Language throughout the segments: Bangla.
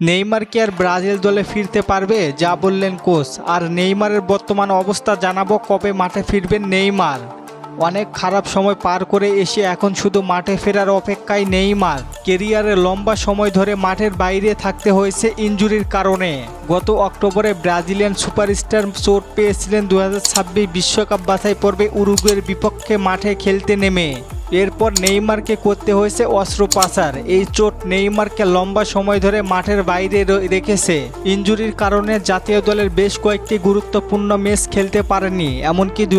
নেইমার কি আর ব্রাজিল দলে ফিরতে পারবে? যা বললেন কোচ। আর নেইমারের বর্তমান অবস্থা জানাব কবে মাঠে ফিরবেন নেইমার। অনেক খারাপ সময় পার করে এসে এখন শুধু মাঠে ফেরার অপেক্ষায় নেইমার। কেরিয়ারে লম্বা সময় ধরে মাঠের বাইরে থাকতে হয়েছে ইনজুরির কারণে। গত অক্টোবরে ব্রাজিলিয়ান সুপারস্টার চোট পেয়েছিলেন দু হাজার বিশ্বকাপ বাছাই পর্বে উরুগুয়ের বিপক্ষে মাঠে খেলতে নেমে। এরপর নেইমারকে করতে হয়েছে অস্ত্রোপাচার এই চোট নেইমারকে লম্বা সময় ধরে মাঠের বাইরে রেখেছে। ইনজুরির কারণে জাতীয় দলের বেশ কয়েকটি গুরুত্বপূর্ণ ম্যাচ খেলতে পারেনি। এমনকি দু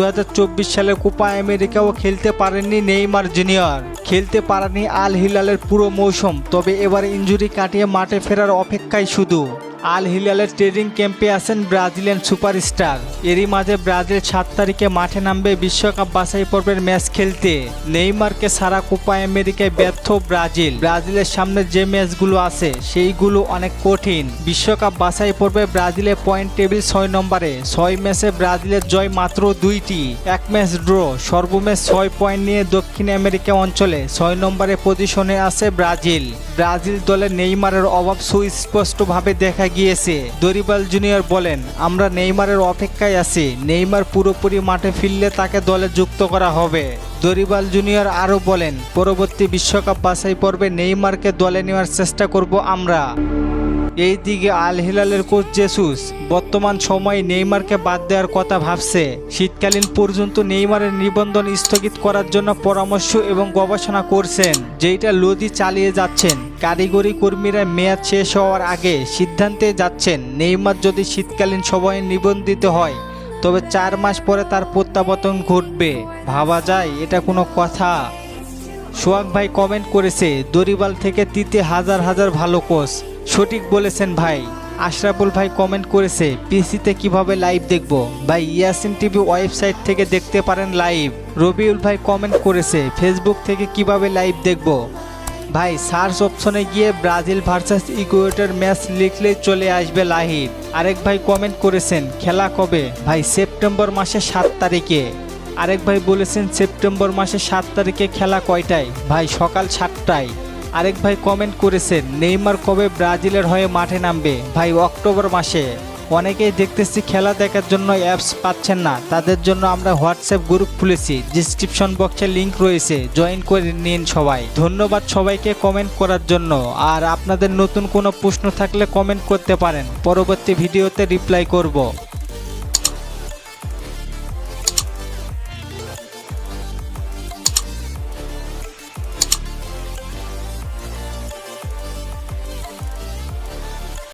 সালের কোপা আমেরিকাও খেলতে পারেননি নেইমার জুনিয়র। খেলতে পারেনি আল হিলালের পুরো মৌসুম, তবে এবার ইনজুরি কাটিয়ে মাঠে ফেরার অপেক্ষায় শুধু। আল হিলালের ট্রেনিং ক্যাম্পে আছেন ব্রাজিলিয়ান সুপারস্টার। এরই মাঝে ব্রাজিল সাত তারিখে মাঠে নামবে বিশ্বকাপ বাছাই পর্বের ম্যাচ খেলতে। নেইমারকে সারা কোপা আমেরিকায় ব্যর্থ ব্রাজিল। ব্রাজিলের সামনে যে ম্যাচগুলো আছে, সেইগুলো অনেক কঠিন। বিশ্বকাপ বাছাই পর্বে ব্রাজিলের পয়েন্ট টেবিল ছয় নম্বরে, ছয় ম্যাচে ব্রাজিলের জয় মাত্র দুইটি। এক ম্যাচ ড্র সর্বম্যাচ ছয় পয়েন্ট নিয়ে দক্ষিণ আমেরিকা অঞ্চলে ছয় নম্বরে পজিশনে আছে ব্রাজিল। ব্রাজিল দলে নেইমারের অভাব সুস্পষ্টভাবে দেখা গিয়েছে। দরিবাল জুনিয়র বলেন, আমরা নেইমারের অপেক্ষায় আছি। নেইমার পুরোপুরি মাঠে ফিরলে তাকে দলে যুক্ত করা হবে। দরিবাল জুনিয়র আরও বলেন, পরবর্তী বিশ্বকাপ বাছাই পর্বে নেইমারকে দলে নেওয়ার চেষ্টা করব আমরা। এই দিকে আল হিলালের কোচ জেসুস বর্তমান সময়ে নেইমারকে বাদ দেওয়ার কথা ভাবছে। শীতকালীন পর্যন্ত নেইমারের নিবন্ধন স্থগিত করার জন্য পরামর্শ এবং গবেষণা করছেন যেটা লোদি চালিয়ে যাচ্ছেন। কারিগরি কর্মীরা মেয়াদ শেষ হওয়ার আগে সিদ্ধান্তে যাচ্ছেন, নেইমার যদি শীতকালীন সময়ে নিবন্ধিত হয়, তবে চার মাস পরে তার প্রত্যাবর্তন ঘটবে। ভাবা যায়, এটা কোনো কথা। সোহাগ ভাই কমেন্ট করেছে দরিবাল থেকে তিতে হাজার হাজার ভালো কোচ। সঠিক বলেছেন ভাই। আশরাফুল ভাই কমেন্ট করেছে, পিসিতে কীভাবে লাইভ দেখব? ভাই, ইয়াসিন টিভি ওয়েবসাইট থেকে দেখতে পারেন লাইভ রবিউল ভাই কমেন্ট করেছে ফেসবুক থেকে কীভাবে লাইভ দেখব? ভাই সার্চ অপশনে গিয়ে ব্রাজিল ভার্সাস ইকুয়েটর ম্যাচ লিখলে চলে আসবে লাইভ আরেক ভাই কমেন্ট করেছেন, খেলা কবে? ভাই, সেপ্টেম্বর মাসে সাত তারিখে। আরেক ভাই বলেছেন, সেপ্টেম্বর মাসে সাত তারিখে খেলা কয়টায়? ভাই, সকাল সাতটায়। আরেক ভাই কমেন্ট করেছেন নেইমার কবে ব্রাজিলের হয়ে মাঠে নামবে? ভাই, অক্টোবর মাসে। অনেকেই দেখতেছি খেলা দেখার জন্য অ্যাপস পাচ্ছেন না। তাদের জন্য আমরা হোয়াটসঅ্যাপ গ্রুপ খুলেছি ডিসক্রিপশন বক্সে লিংক রয়েছে। জয়েন করে নিন সবাই। ধন্যবাদ সবাইকে কমেন্ট করার জন্য। আর আপনাদের নতুন কোনো প্রশ্ন থাকলে কমেন্ট করতে পারেন। পরবর্তী ভিডিওতে রিপ্লাই করব।